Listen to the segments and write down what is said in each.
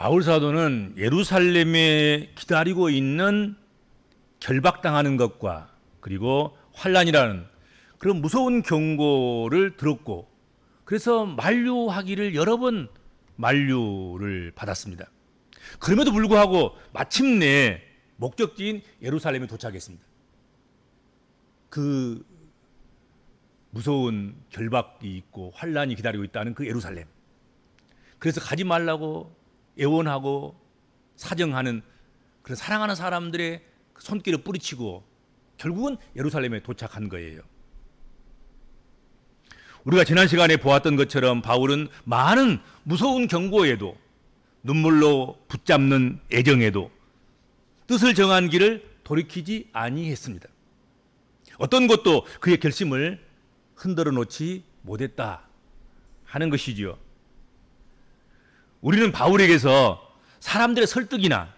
바울 사도는 예루살렘에 기다리고 있는 결박당하는 것과 그리고 환란이라는 그런 무서운 경고를 들었고 그래서 만류하기를 여러 번 만류를 받았습니다. 그럼에도 불구하고 마침내 목적지인 예루살렘에 도착했습니다. 그 무서운 결박이 있고 환란이 기다리고 있다는 그 예루살렘. 그래서 가지 말라고 애원하고 사정하는 그런 사랑하는 사람들의 그 손길을 뿌리치고 결국은 예루살렘에 도착한 거예요. 우리가 지난 시간에 보았던 것처럼 바울은 많은 무서운 경고에도 눈물로 붙잡는 애정에도 뜻을 정한 길을 돌이키지 아니했습니다. 어떤 것도 그의 결심을 흔들어 놓지 못했다 하는 것이지요. 우리는 바울에게서 사람들의 설득이나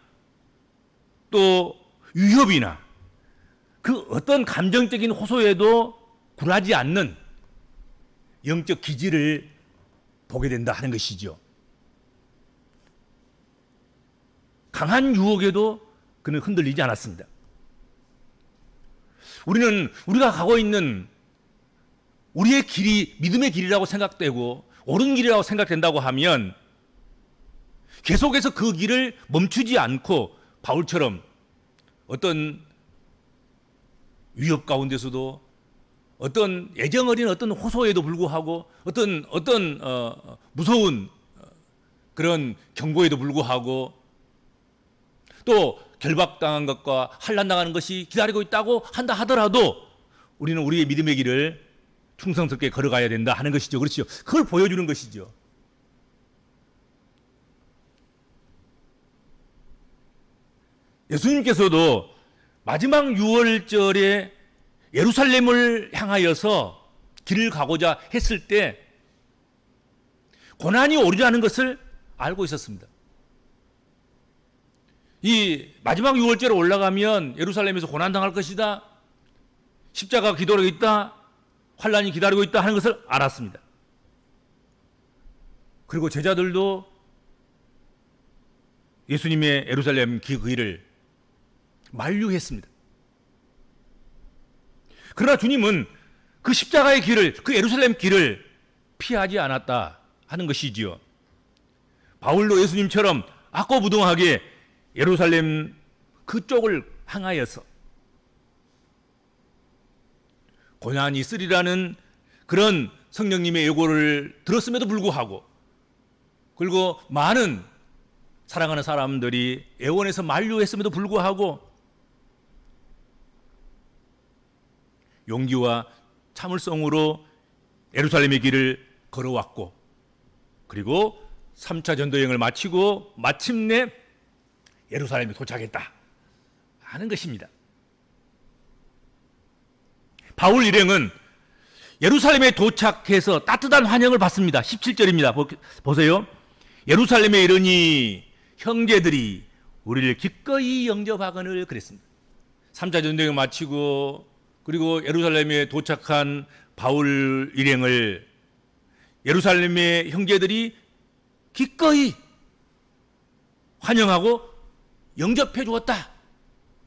또 위협이나 그 어떤 감정적인 호소에도 굴하지 않는 영적 기질을 보게 된다 하는 것이죠. 강한 유혹에도 그는 흔들리지 않았습니다. 우리는 우리가 가고 있는 우리의 길이 믿음의 길이라고 생각되고 옳은 길이라고 생각된다고 하면 계속해서 그 길을 멈추지 않고 바울처럼 어떤 위협 가운데서도 어떤 애정 어린 어떤 호소에도 불구하고 어떤 어떤 어, 무서운 어, 그런 경고에도 불구하고 또 결박당한 것과 환란당하는 것이 기다리고 있다고 한다 하더라도 우리는 우리의 믿음의 길을 충성스럽게 걸어가야 된다 하는 것이죠. 그렇죠. 그걸 보여주는 것이죠. 예수님께서도 마지막 유월절에 예루살렘을 향하여서 길을 가고자 했을 때 고난이 오리라는 것을 알고 있었습니다. 이 마지막 유월절에 올라가면 예루살렘에서 고난 당할 것이다. 십자가 기도로 있다. 환란이 기다리고 있다 하는 것을 알았습니다. 그리고 제자들도 예수님의 예루살렘 그 길을 만류했습니다. 그러나 주님은 그 십자가의 길을, 그 예루살렘 길을 피하지 않았다 하는 것이지요. 바울도 예수님처럼 악고부동하게 예루살렘 그쪽을 향하여서 고난이 있으리라는 그런 성령님의 예고를 들었음에도 불구하고 그리고 많은 사랑하는 사람들이 애원해서 만류했음에도 불구하고 용기와 참을성으로 예루살렘의 길을 걸어왔고 그리고 3차 전도 여행을 마치고 마침내 예루살렘에 도착했다 하는 것입니다. 바울 일행은 예루살렘에 도착해서 따뜻한 환영을 받습니다. 17절입니다. 보세요. 예루살렘에 이르니 형제들이 우리를 기꺼이 영접하거늘 그랬습니다. 3차 전쟁을 마치고 그리고 예루살렘에 도착한 바울 일행을 예루살렘의 형제들이 기꺼이 환영하고 영접해 주었다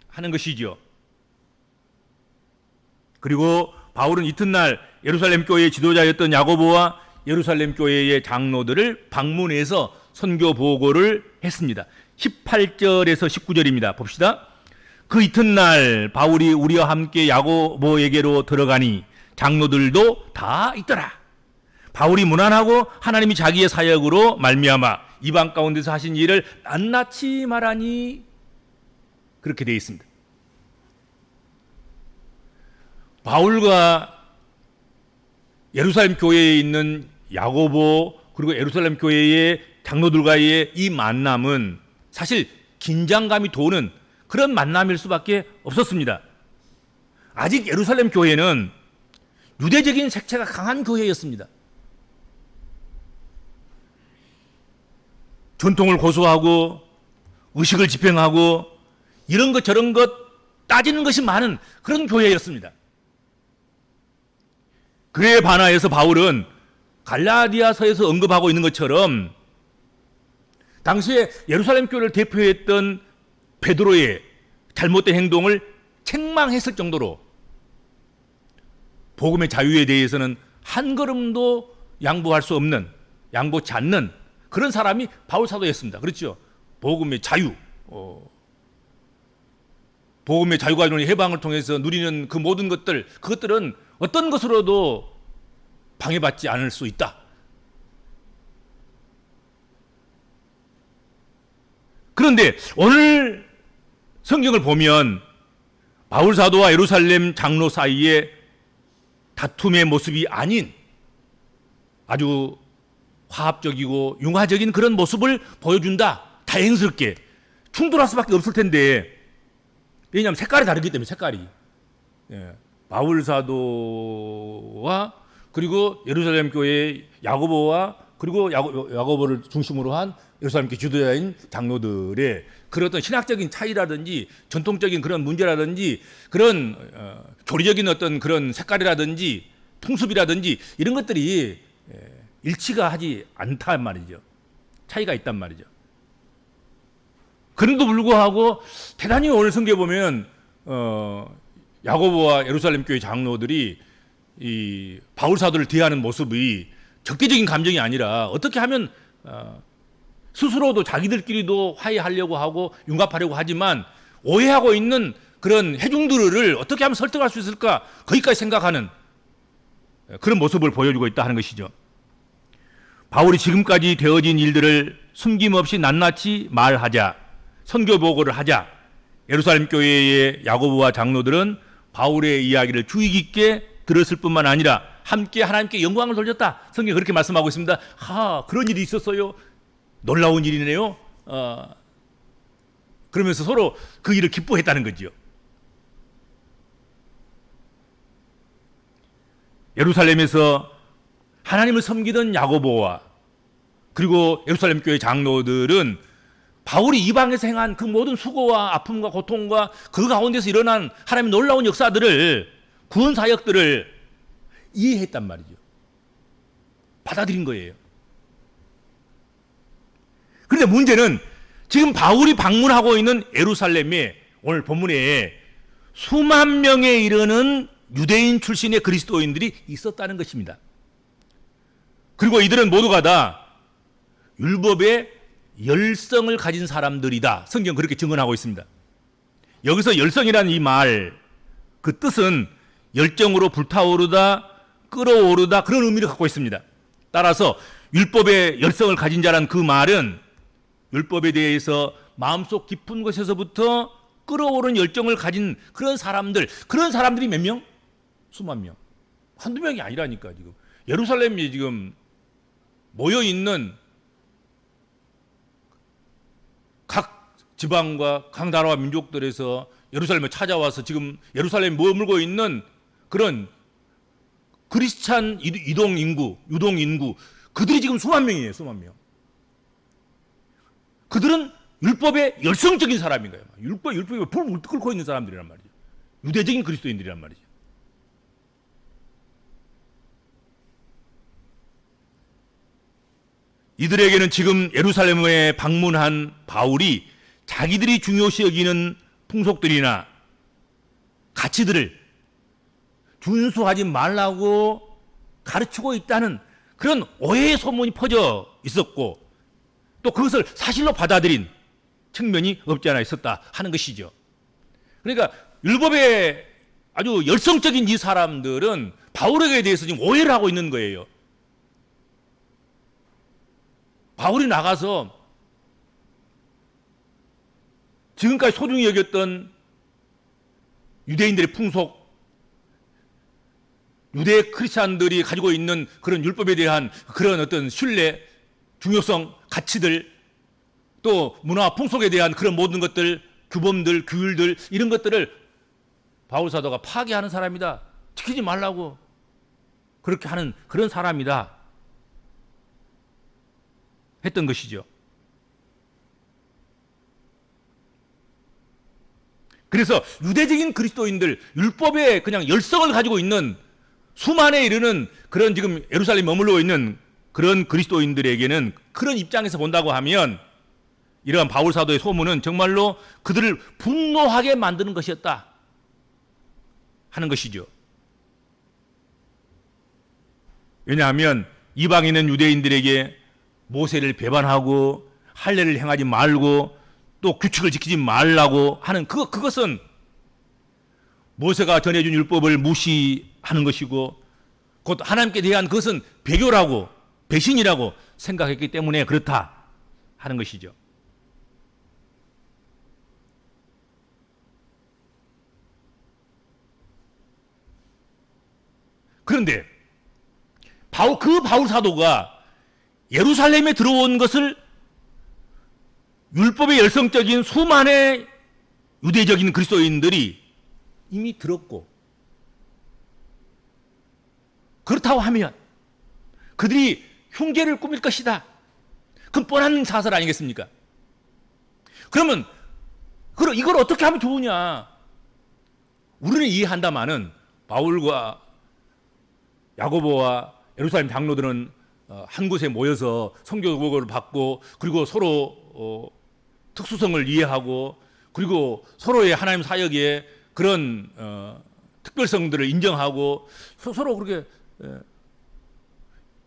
하는 것이죠. 그리고 바울은 이튿날 예루살렘 교회의 지도자였던 야고보와 예루살렘 교회의 장로들을 방문해서 선교 보고를 했습니다. 18절에서 19절입니다. 봅시다. 그 이튿날 바울이 우리와 함께 야고보에게로 들어가니 장로들도 다 있더라. 바울이 무난하고 하나님이 자기의 사역으로 말미암아 이방 가운데서 하신 일을 낱낱이 말하니 그렇게 되어 있습니다. 바울과 예루살렘 교회에 있는 야고보 그리고 예루살렘 교회의 장로들과의 이 만남은 사실 긴장감이 도는 그런 만남일 수밖에 없었습니다. 아직 예루살렘 교회는 유대적인 색채가 강한 교회였습니다. 전통을 고수하고 의식을 집행하고 이런 것 저런 것 따지는 것이 많은 그런 교회였습니다. 그에 반하여서 바울은 갈라디아서에서 언급하고 있는 것처럼 당시에 예루살렘 교회를 대표했던 베드로의 잘못된 행동을 책망했을 정도로 복음의 자유에 대해서는 한 걸음도 양보할 수 없는 양보치 않는 그런 사람이 바울 사도였습니다. 그렇죠? 복음의 자유, 어, 복음의 자유가 주는 해방을 통해서 누리는 그 모든 것들, 그것들은 어떤 것으로도 방해받지 않을 수 있다. 그런데 오늘 성경을 보면 바울 사도와 예루살렘 장로 사이에 다툼의 모습이 아닌 아주 화합적이고 융화적인 그런 모습을 보여준다. 다행스럽게 충돌할 수밖에 없을 텐데 왜냐하면 색깔이 다르기 때문에 색깔이 예. 바울 사도와 그리고 예루살렘 교회 야고보와 그리고 야고, 야고보를 중심으로 한 예루살렘 교회 주도자인 장로들의 그런 어떤 신학적인 차이라든지 전통적인 그런 문제라든지 그런 어, 교리적인 어떤 그런 색깔이라든지 풍습이라든지 이런 것들이 예, 일치가 하지 않단 말이죠. 차이가 있단 말이죠. 그런데도 불구하고 대단히 오늘 성경에 보면 어, 야고보와 예루살렘 교회 장로들이 이 바울 사도를 대하는 모습이 적대적인 감정이 아니라 어떻게 하면 어, 스스로도 자기들끼리도 화해하려고 하고 융합하려고 하지만 오해하고 있는 그런 해중들을 어떻게 하면 설득할 수 있을까 거기까지 생각하는 그런 모습을 보여주고 있다 하는 것이죠. 바울이 지금까지 되어진 일들을 숨김없이 낱낱이 말하자 선교 보고를 하자 예루살렘 교회의 야고보와 장로들은 바울의 이야기를 주의 깊게 들었을 뿐만 아니라 함께 하나님께 영광을 돌렸다. 성경이 그렇게 말씀하고 있습니다. 하, 그런 일이 있었어요. 놀라운 일이네요. 어, 그러면서 서로 그 일을 기뻐했다는 거지요. 예루살렘에서 하나님을 섬기던 야고보와 그리고 예루살렘 교회 장로들은 바울이 이방에서 행한 그 모든 수고와 아픔과 고통과 그 가운데서 일어난 하나님의 놀라운 역사들을 구원 사역들을 이해했단 말이죠. 받아들인 거예요. 그런데 문제는 지금 바울이 방문하고 있는 예루살렘에 오늘 본문에 수만 명에 이르는 유대인 출신의 그리스도인들이 있었다는 것입니다. 그리고 이들은 모두가 다 율법의 열성을 가진 사람들이다. 성경 그렇게 증언하고 있습니다. 여기서 열성이라는 이 말, 그 뜻은 열정으로 불타오르다, 끌어오르다 그런 의미를 갖고 있습니다. 따라서 율법의 열성을 가진 자란 그 말은 율법에 대해서 마음속 깊은 곳에서부터 끌어오른 열정을 가진 그런 사람들, 그런 사람들이 몇 명? 수만 명. 한두 명이 아니라니까 지금. 예루살렘이 지금 모여 있는 각 지방과 각 나라와 민족들에서 예루살렘에 찾아와서 지금 예루살렘에 머물고 있는 그런 크리스찬 이동 인구, 유동 인구, 그들이 지금 수만 명이에요, 수만 명. 그들은 율법의 열성적인 사람인 거예요. 율법, 율법에 불을 끓고 있는 사람들이란 말이죠. 유대적인 그리스도인들이란 말이죠. 이들에게는 지금 예루살렘에 방문한 바울이 자기들이 중요시 여기는 풍속들이나 가치들을 준수하지 말라고 가르치고 있다는 그런 오해의 소문이 퍼져 있었고 또 그것을 사실로 받아들인 측면이 없지 않아 있었다 하는 것이죠. 그러니까 율법의 아주 열성적인 이 사람들은 바울에게 대해서 지금 오해를 하고 있는 거예요. 바울이 나가서 지금까지 소중히 여겼던 유대인들의 풍속, 유대 크리스찬들이 가지고 있는 그런 율법에 대한 그런 어떤 신뢰, 중요성, 가치들, 또 문화, 풍속에 대한 그런 모든 것들, 규범들, 규율들 이런 것들을 바울 사도가 파괴하는 사람이다. 지키지 말라고 그렇게 하는 그런 사람이다. 했던 것이죠. 그래서 유대적인 그리스도인들 율법에 그냥 열성을 가지고 있는 수만에 이르는 그런 지금 예루살렘에 머물러 있는 그런 그리스도인들에게는 그런 입장에서 본다고 하면 이러한 바울 사도의 소문은 정말로 그들을 분노하게 만드는 것이었다 하는 것이죠. 왜냐하면 이방인은 유대인들에게 모세를 배반하고 할례를 행하지 말고 또 규칙을 지키지 말라고 하는 그 그것은 모세가 전해준 율법을 무시하는 것이고 곧 하나님께 대한 그것은 배교라고 배신이라고 생각했기 때문에 그렇다 하는 것이죠. 그런데 바울 그 바울 사도가 예루살렘에 들어온 것을 율법의 열성적인 수많은 유대적인 그리스도인들이 이미 들었고 그렇다고 하면 그들이 흉계를 꾸밀 것이다. 그건 뻔한 사설 아니겠습니까? 그러면 그럼 이걸 어떻게 하면 좋으냐? 우리는 이해한다마는 바울과 야고보와 예루살렘 장로들은 어, 한 곳에 모여서 성교 보고를 받고 그리고 서로 어, 특수성을 이해하고 그리고 서로의 하나님 사역에 그런 어, 특별성들을 인정하고 서, 로 그렇게 에,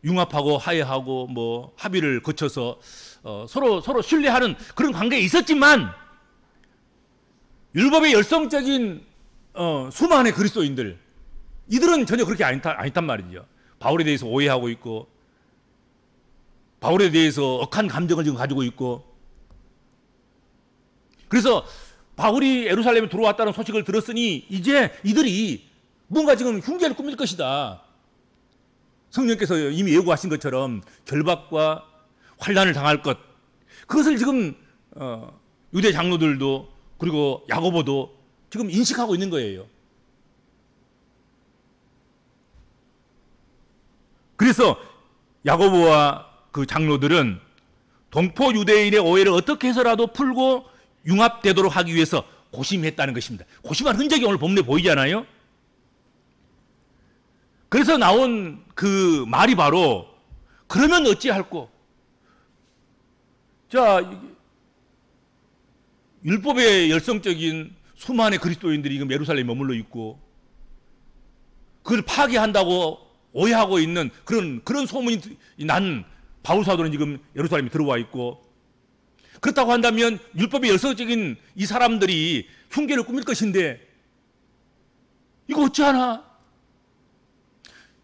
융합하고 화해하고 뭐 합의를 거쳐서 어, 서로 서로 신뢰하는 그런 관계에 있었지만 율법의 열성적인 어, 수많은 그리스도인들 이들은 전혀 그렇게 아니다, 아니단 말이죠. 바울에 대해서 오해하고 있고 바울에 대해서 억한 감정을 지금 가지고 있고 그래서 바울이 예루살렘에 들어왔다는 소식을 들었으니 이제 이들이 뭔가 지금 흉계를 꾸밀 것이다. 성령께서 이미 예고하신 것처럼 결박과 환란을 당할 것 그것을 지금 어, 유대 장로들도 그리고 야고보도 지금 인식하고 있는 거예요. 그래서 야고보와 그 장로들은 동포 유대인의 오해를 어떻게 해서라도 풀고 융합되도록 하기 위해서 고심했다는 것입니다. 고심한 흔적이 오늘 본문에 보이잖아요. 그래서 나온 그 말이 바로 그러면 어찌할꼬? 자, 율법의 열성적인 수많은 그리스도인들이 지금 예루살렘에 머물러 있고 그걸 파괴한다고 오해하고 있는 그런 그런 소문이 난 바울 사도는 지금 예루살렘에 들어와 있고 그렇다고 한다면 율법의 열성적인 이 사람들이 흉계를 꾸밀 것인데 이거 어찌하나?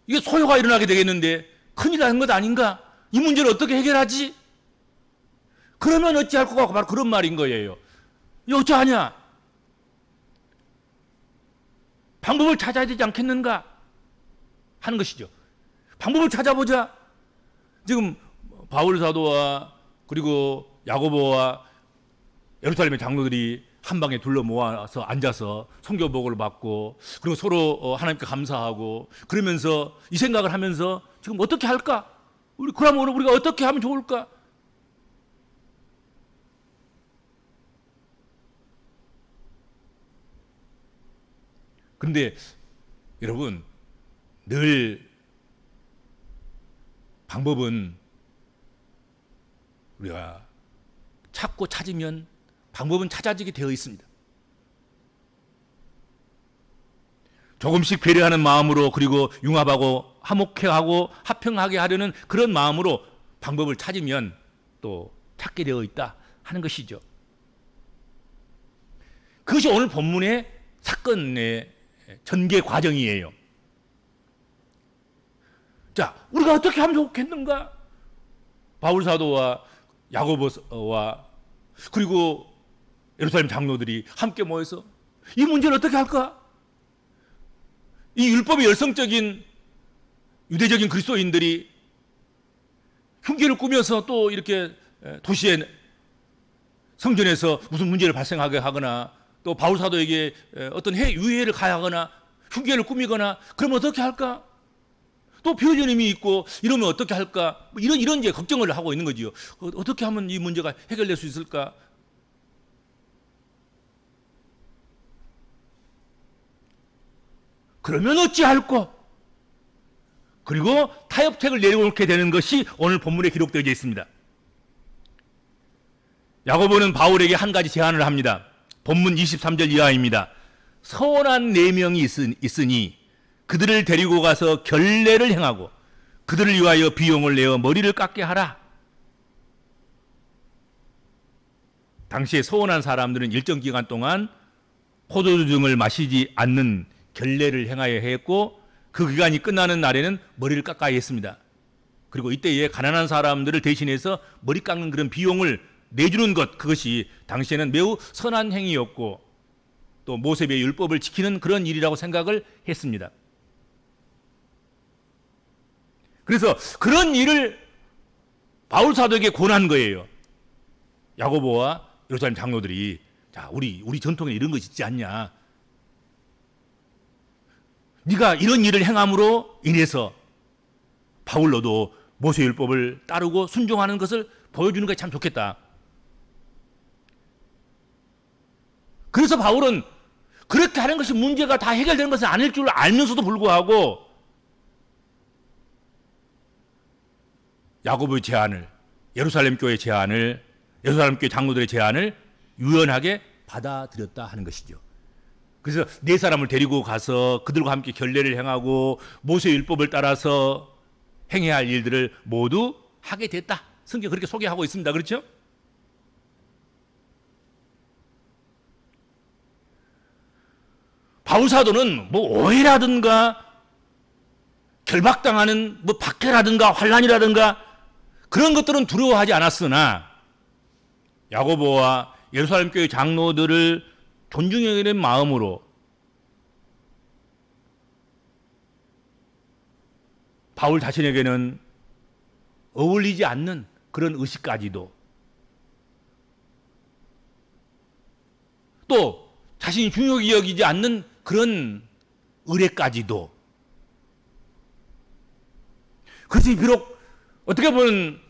이게 소요가 일어나게 되겠는데 큰일 나는 것 아닌가? 이 문제를 어떻게 해결하지? 그러면 어찌할 것 같고 바로 그런 말인 거예요. 이 어찌하냐? 방법을 찾아야 되지 않겠는가? 하는 것이죠. 방법을 찾아보자. 지금 바울 사도와 그리고 야고보와 예루살렘의 장로들이 한 방에 둘러 모아서 앉아서 성교 보고를 받고 그리고 서로 어, 하나님께 감사하고 그러면서 이 생각을 하면서 지금 어떻게 할까? 우리 그러면 우리가 어떻게 하면 좋을까? 그런데 여러분 늘 방법은 우리가 찾고 찾으면 방법은 찾아지게 되어 있습니다. 조금씩 배려하는 마음으로 그리고 융합하고 화목해하고 합평하게 하려는 그런 마음으로 방법을 찾으면 또 찾게 되어 있다 하는 것이죠. 그것이 오늘 본문의 사건의 전개 과정이에요. 자, 우리가 어떻게 하면 좋겠는가? 바울 사도와 야고보와 그리고 예루살렘 장로들이 함께 모여서 이 문제를 어떻게 할까? 이 율법의 열성적인 유대적인 그리스도인들이 흉기를 꾸며서 또 이렇게 도시에 성전에서 무슨 문제를 발생하게 하거나 또 바울 사도에게 어떤 해 유해를 가하거나 흉기를 꾸미거나 그러면 어떻게 할까? 또 표현임이 있고 이러면 어떻게 할까? 뭐 이런 이런 이제 걱정을 하고 있는 거지요. 어, 어떻게 하면 이 문제가 해결될 수 있을까? 그러면 어찌할꼬? 그리고 타협책을 내놓게 되는 것이 오늘 본문에 기록되어 있습니다. 야고보는 바울에게 한 가지 제안을 합니다. 본문 23절 이하입니다. 서원한 네 명이 있으- 있으니 그들을 데리고 가서 결례를 행하고 그들을 위하여 비용을 내어 머리를 깎게 하라. 당시에 서원한 사람들은 일정 기간 동안 포도주 등을 마시지 않는 결례를 행하여 했고 그 기간이 끝나는 날에는 머리를 깎아야 했습니다. 그리고 이때에 가난한 사람들을 대신해서 머리 깎는 그런 비용을 내주는 것 그것이 당시에는 매우 선한 행위였고 또 모세의 율법을 지키는 그런 일이라고 생각을 했습니다. 그래서 그런 일을 바울 사도에게 권한 거예요. 야고보와 예루살렘 장로들이 자 우리 우리 전통에 이런 거 있지 않냐? 네가 이런 일을 행함으로 인해서 바울로도 모세 율법을 따르고 순종하는 것을 보여주는 것이 참 좋겠다. 그래서 바울은 그렇게 하는 것이 문제가 다 해결되는 것은 아닐 줄 알면서도 불구하고 야고보의 제안을 예루살렘 교회 제안을 예루살렘 교회 장로들의 제안을 유연하게 받아들였다 하는 것이죠. 그래서 네 사람을 데리고 가서 그들과 함께 결례를 행하고 모세 율법을 따라서 행해야 할 일들을 모두 하게 됐다. 성경 그렇게 소개하고 있습니다. 그렇죠? 바울 사도는 뭐 오해라든가 결박당하는 뭐 박해라든가 환란이라든가 그런 것들은 두려워하지 않았으나 야고보와 예루살렘 교회 장로들을 존중하는 마음으로. 바울 자신에게는 어울리지 않는 그런 의식까지도. 또 자신이 중요하게 여기지 않는 그런 의뢰까지도. 그것이 비록 어떻게 보면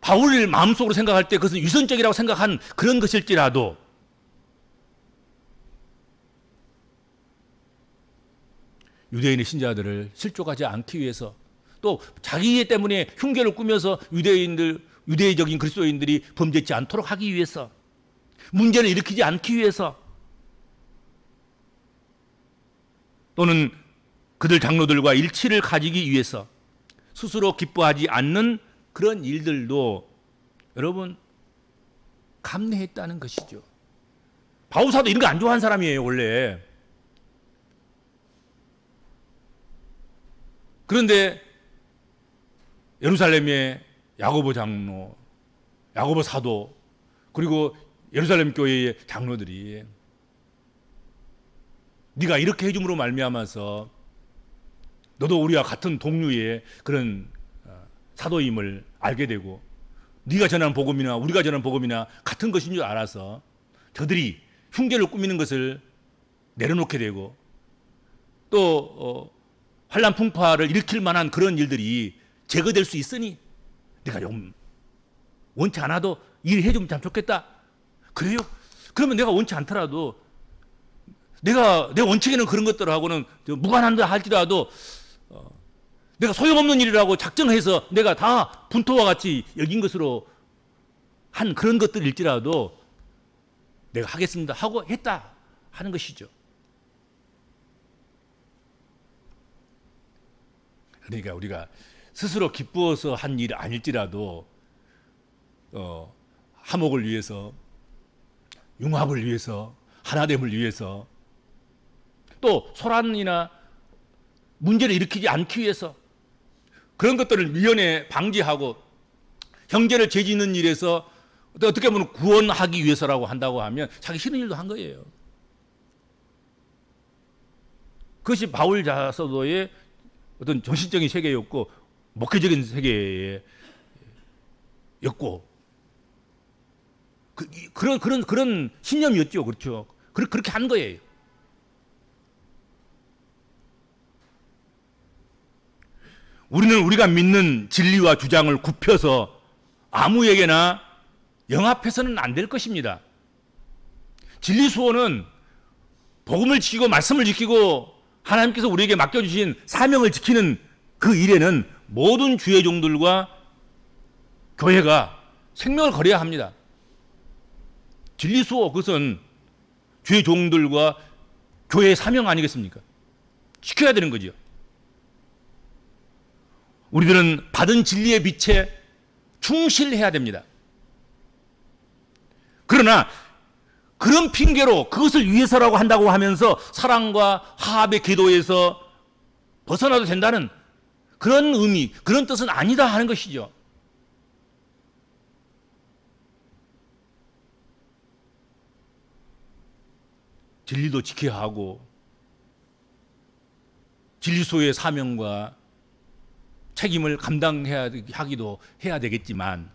바울을 마음속으로 생각할 때 그것은 유선적이라고 생각한 그런 것일지라도 유대인의 신자들을 실족하지 않기 위해서 또 자기 때문에 흉계를 꾸며서 유대인들 유대적인 그리스도인들이 범죄치 않도록 하기 위해서 문제를 일으키지 않기 위해서 또는 그들 장로들과 일치를 가지기 위해서 스스로 기뻐하지 않는 그런 일들도 여러분 감내했다는 것이죠. 바우사도 이런 거 안 좋아하는 사람이에요, 원래. 그런데 예루살렘의 야고보 장로, 야고보 사도, 그리고 예루살렘 교회의 장로들이 네가 이렇게 해줌으로 말미암아서 너도 우리와 같은 동류의 그런 어, 사도임을 알게 되고 네가 전하는 복음이나 우리가 전하는 복음이나 같은 것인 줄 알아서 저들이 흉계를 꾸미는 것을 내려놓게 되고 또 어, 환란 풍파를 일으킬 만한 그런 일들이 제거될 수 있으니 내가 좀 원치 않아도 일해 주면 참 좋겠다. 그래요? 그러면 내가 원치 않더라도 내가 내 원칙에는 그런 것들하고는 저 무관한다 할지라도 어, 내가 소용없는 일이라고 작정해서 내가 다 분토와 같이 여긴 것으로 한 그런 것들일지라도 내가 하겠습니다 하고 했다 하는 것이죠. 그러니까 우리가 스스로 기쁘어서 한 일 아닐지라도 어, 화목을 위해서 융합을 위해서 하나됨을 위해서 또 소란이나 문제를 일으키지 않기 위해서 그런 것들을 미연에 방지하고 형제를 죄짓는 일에서 어떻게 보면 구원하기 위해서라고 한다고 하면 자기 싫은 일도 한 거예요. 그것이 바울 자서도의 어떤 정신적인 세계였고 목회적인 세계였고 그, 이- 그런 그런 그런 신념이었죠, 그렇죠. 그, 그렇게 한 거예요. 우리는 우리가 믿는 진리와 주장을 굽혀서 아무에게나 영합해서는 안 될 것입니다. 진리 수호는 복음을 지키고 말씀을 지키고 하나님께서 우리에게 맡겨주신 사명을 지키는 그 일에는 모든 주의 종들과 교회가 생명을 걸어야 합니다. 진리수호 그것은 주의 종들과 교회의 사명 아니겠습니까? 지켜야 되는 거죠. 우리들은 받은 진리의 빛에 충실해야 됩니다. 그러나 그런 핑계로 그것을 위해서라고 한다고 하면서 사랑과 화합의 기도에서 벗어나도 된다는 그런 의미, 그런 뜻은 아니다 하는 것이죠. 진리도 지켜야 하고 진리소의 사명과 책임을 감당해야 하기도 해야 되겠지만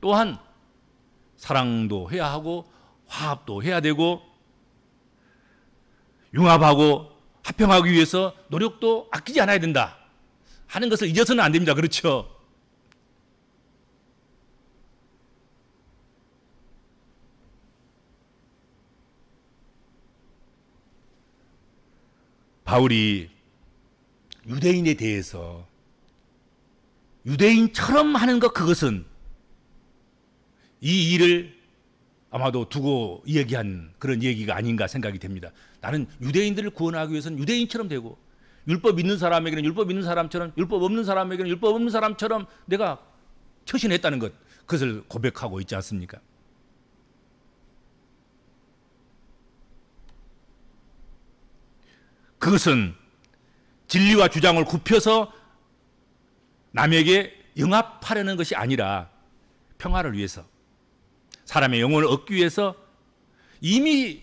또한 사랑도 해야 하고 화합도 해야 되고 융합하고 합평하기 위해서 노력도 아끼지 않아야 된다 하는 것을 잊어서는 안 됩니다. 그렇죠? 바울이 유대인에 대해서 유대인처럼 하는 것 그것은 이 일을 아마도 두고 얘기한 그런 얘기가 아닌가 생각이 됩니다. 나는 유대인들을 구원하기 위해서는 유대인처럼 되고 율법 있는 사람에게는 율법 있는 사람처럼 율법 없는 사람에게는 율법 없는 사람처럼 내가 처신했다는 것 그것을 고백하고 있지 않습니까? 그것은 진리와 주장을 굽혀서 남에게 영합하려는 것이 아니라 평화를 위해서 사람의 영혼을 얻기 위해서 이미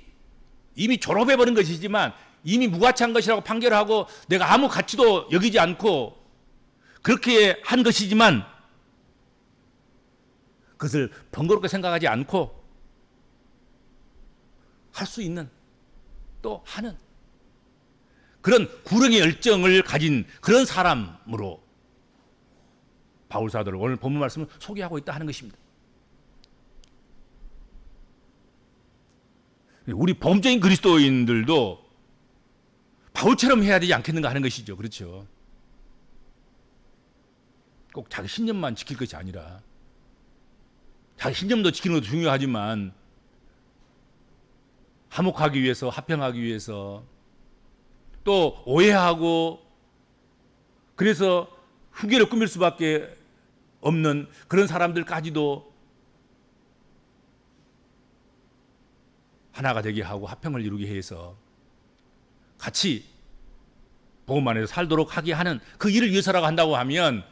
이미 졸업해 버린 것이지만 이미 무가치한 것이라고 판결하고 내가 아무 가치도 여기지 않고 그렇게 한 것이지만 그것을 번거롭게 생각하지 않고 할 수 있는 또 하는 그런 구령의 열정을 가진 그런 사람으로 바울 사도를 오늘 본문 말씀을 소개하고 있다 하는 것입니다. 우리 범죄인 그리스도인들도 바울처럼 해야 되지 않겠는가 하는 것이죠. 그렇죠. 꼭 자기 신념만 지킬 것이 아니라 자기 신념도 지키는 것도 중요하지만 화목하기 위해서 합평하기 위해서 또 오해하고 그래서 후계를 꾸밀 수밖에 없는 그런 사람들까지도 하나가 되게 하고 합평을 이루게 해서 같이 복음 안에서 살도록 하게 하는 그 일을 위해서라고 한다고 하면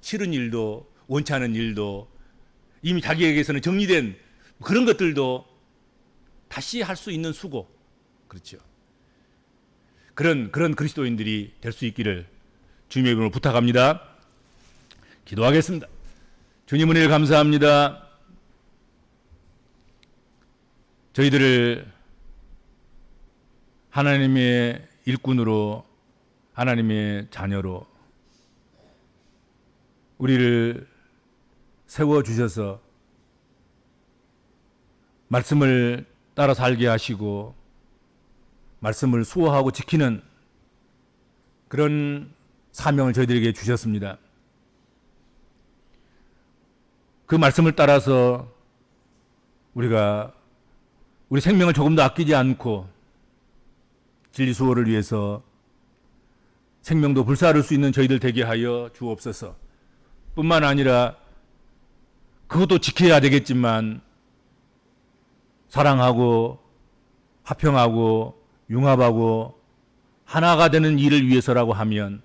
싫은 일도 원치 않은 일도 이미 자기에게서는 정리된 그런 것들도 다시 할 수 있는 수고 그렇죠. 그런 그런 그리스도인들이 될 수 있기를 주님의 이름으로 부탁합니다. 기도하겠습니다. 주님 은혜를 감사합니다. 저희들을 하나님의 일꾼으로 하나님의 자녀로 우리를 세워 주셔서 말씀을 따라 살게 하시고 말씀을 수호하고 지키는 그런 사명을 저희들에게 주셨습니다. 그 말씀을 따라서 우리가 우리 생명을 조금도 아끼지 않고 진리 수호를 위해서 생명도 불사를 수 있는 저희들 되게 하여 주옵소서. 뿐만 아니라 그것도 지켜야 되겠지만 사랑하고 화평하고 융합하고 하나가 되는 일을 위해서라고 하면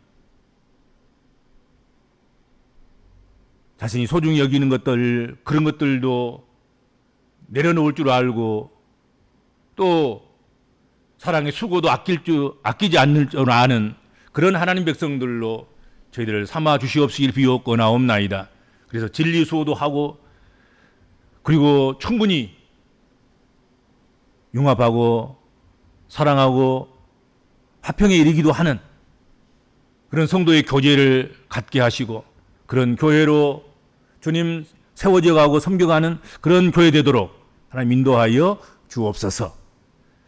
자신이 소중히 여기는 것들 그런 것들도 내려놓을 줄 알고 또 사랑의 수고도 아낄 줄 아끼지 않을 줄 아는 그런 하나님 백성들로 저희들을 삼아 주시옵시길 비옵거나옵나이다. 그래서 진리 수호도 하고 그리고 충분히 융합하고 사랑하고 화평에 이르기도 하는 그런 성도의 교제를 갖게 하시고 그런 교회로 주님 세워져 가고 섬겨가는 그런 교회 되도록 하나님 인도하여 주옵소서.